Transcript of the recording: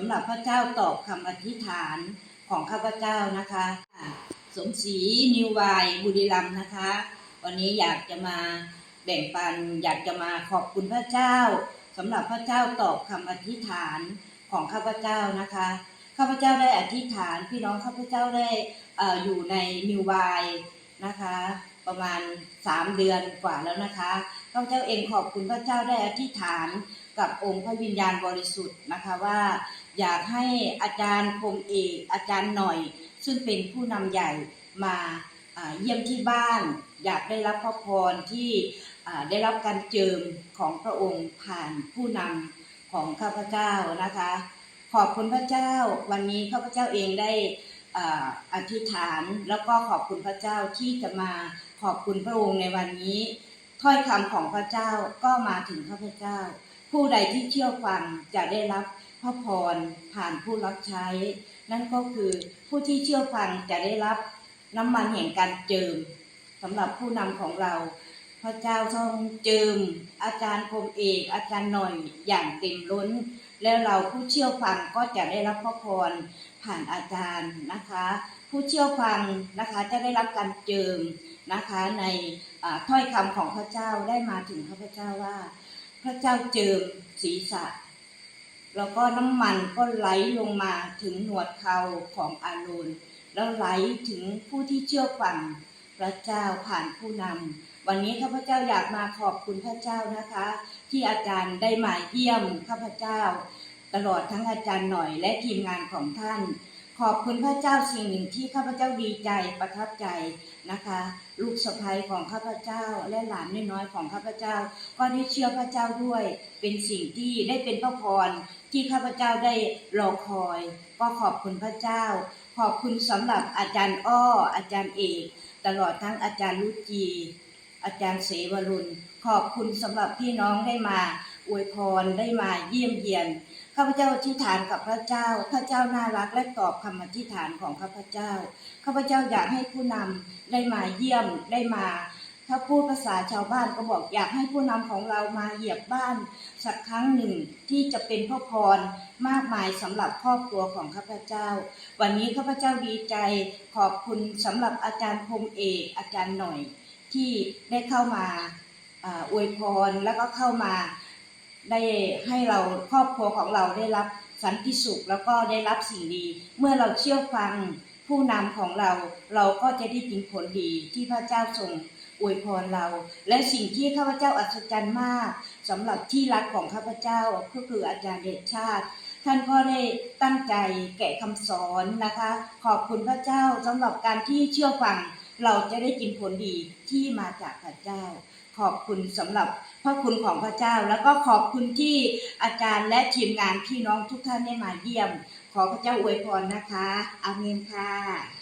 สำหรับพระเจ้าตอบคำอธิษฐานของข้าพเจ้านะคะ สมศรีนิววายบุรีรัมนะคะ วันนี้อยากจะมาแบ่งปันอยากจะมาขอบคุณพระเจ้าสำหรับพระเจ้าตอบคำอธิษฐานของข้าพเจ้านะคะข้าพเจ้าได้อธิษฐานพี่น้องข้าพเจ้าได้อออยู่ในนิววายนะคะ ประมาณ 3 เดือนกว่าแล้วนะคะข้าพเจ้าเองขอบคุณพระเจ้าได้อธิษฐานกับองค์พระวิญญาณบริสุทธิ์นะคะว่า อยากให้อาจารย์คมเอกอาจารย์หน่อย ซึ่งเป็นผู้นำใหญ่มาเยี่ยมที่บ้าน อยากได้รับพระพรที่ได้รับการเจิมของพระองค์ผ่านผู้นำของข้าพเจ้านะคะ ขอบคุณพระเจ้าวันนี้ข้าพเจ้าเองได้อ่าอธิษฐานแล้วก็ขอบคุณพระเจ้าที่จะมาขอบคุณพระองค์ในวันนี้ ถ้อยคำของพระเจ้าก็มาถึงข้าพเจ้า ผู้ใดที่เชื่อฟังจะได้รับ พระพรผ่านผู้รับใช้ นั่นก็คือผู้ที่เชื่อฟังจะได้รับน้ำมันแห่งการเจิมสำหรับผู้นำของเรา พระเจ้าทรงเจิม อาจารย์คมเอก อาจารย์หน่อยอย่างเต็มล้น แล้วเราผู้เชื่อฟังก็จะได้รับพระพรผ่านอาจารย์นะคะ ผู้เชื่อฟังนะคะจะได้รับการเจิมนะคะในถ้อยคำของพระเจ้าได้มาถึงข้าพเจ้าว่า พระเจ้าเจิมศีรษะ แล้วก็น้ำมันก็ไหลลงมาถึงหนวดเขาของอาโรนแล้วไหลถึงผู้ที่เชื่อฟังพระเจ้าผ่านผู้นำวันนี้ข้าพเจ้าอยากมาขอบคุณพระเจ้านะคะ ที่อาจารย์ได้มาเยี่ยมข้าพเจ้า ตลอดทั้งอาจารย์หน่อยและทีมงานของท่าน ขอบคุณพระเจ้าสิ่งหนึ่งที่ข้าพเจ้าดีใจประทับใจนะคะ ลูกสะใภ้ของข้าพเจ้าและหลานน้อยๆของข้าพเจ้า ก็ได้เชื่อพระเจ้าด้วย เป็นสิ่งที่ได้เป็นพระพร ที่ข้าพเจ้าได้รอคอย ก็ขอบคุณพระเจ้า ขอบคุณสำหรับอาจารย์อ้อ อาจารย์เอก ตลอดทั้งอาจารย์ลุจี อาจารย์เสวรุณ ขอบคุณสำหรับพี่น้องได้มาอวยพรได้มาเยี่ยมเยียนข้าพเจ้าอธิษฐานกับพระเจ้า พระเจ้าน่ารักและตอบคำอธิษฐานของข้าพเจ้า ข้าพเจ้าอยากให้ผู้นำได้มาเยี่ยมได้มา ถ้าพูดภาษาชาวบ้านก็บอกอยากให้ผู้นำของเรามาเหยียบบ้าน สักครั้งหนึ่งที่จะเป็นพระพรมากมายสำหรับครอบครัวของข้าพเจ้า วันนี้ข้าพเจ้าดีใจขอบคุณสำหรับอาจารย์พงเอกอาจารย์หน่อย ที่ได้เข้ามาอวยพรแล้วก็เข้ามาได้ให้เราครอบครัวของเราได้รับสันติสุขแล้วก็ได้รับสิ่งดี เมื่อเราเชื่อฟังผู้นำของเรา เราก็จะได้กินผลดีที่พระเจ้าทรง อวยพรเรา และสิ่งที่ข้าพเจ้าอัศจรรย์มากสำหรับที่รักของข้าพเจ้าก็คืออาจารย์เดชชาติ ท่านก็ได้ตั้งใจแกะคำสอนนะคะ ขอบคุณพระเจ้าสำหรับการที่เชื่อฟังเราจะได้กินผลดีที่มาจากพระเจ้า ขอบคุณสำหรับพระคุณของพระเจ้า แล้วก็ขอบคุณที่อาจารย์และทีมงานพี่น้องทุกท่านได้มาเยี่ยม ขอพระเจ้าอวยพรนะคะอาเมนค่ะ